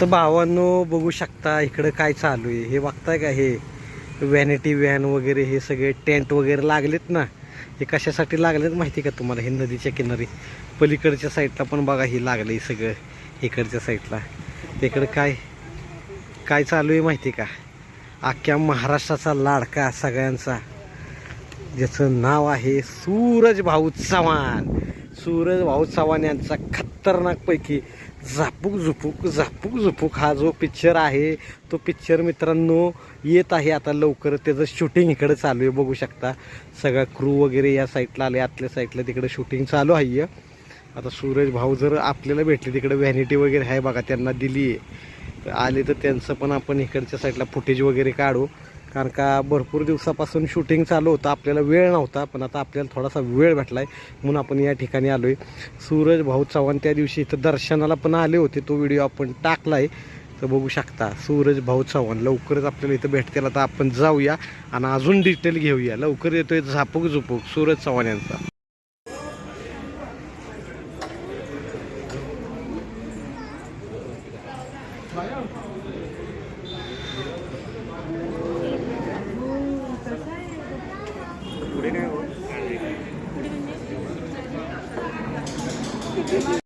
तर भावांनो बघू शकता इकडं काय चालू आहे. हे बघताय का हे व्हॅनिटी व्हॅन वगैरे हे सगळे टेंट वगैरे लागलेत ना? हे कशासाठी लागलेत माहिती का तुम्हाला? हे नदीच्या किनारी. पलीकडच्या साईडला पण बघा हे लागलं आहे सगळं. इकडच्या साईडला तिकडं काय काय चालू आहे माहिती का? अख्ख्या महाराष्ट्राचा लाडका सगळ्यांचा. ज्याचं नाव आहे सूरज भाऊ चव्हाण. सूरज भाऊ चव्हाण यांचा खतरनाकपैकी झापूक झुपूक झापूक झुपूक हा जो पिक्चर आहे तो पिक्चर मित्रांनो येत आहे आता लवकर. त्याचं शूटिंग इकडे चालू आहे बघू शकता. सगळा क्रू वगैरे या साईडला आले आतल्या साईडला तिकडे शूटिंग चालू आहे. आता सूरज भाऊ जर आपल्याला भेटले तिकडे व्हॅनिटी वगैरे आहे बघा त्यांना दिली आहे आले तर त्यांचं पण आपण इकडच्या साईडला फुटेज वगैरे काढू. कारण का भरपूर दिवसापासून शूटिंग चालू होतं. आपल्याला वेळ नव्हता पण आता आपल्याला थोडासा वेळ भेटला आहे म्हणून आपण या ठिकाणी आलो आहे सूरज भाऊ चव्हाण त्या दिवशी इथं दर्शनाला पण आले होते. तो व्हिडिओ आपण टाकला आहे तर बघू शकता सूरज भाऊ चव्हाण लवकरच आपल्याला इथं भेटतील. आता आपण जाऊया आणि अजून डिटेल घेऊया. लवकर येतोय झापूक झुपूक सूरज चव्हाण यांचा. കുടിനെ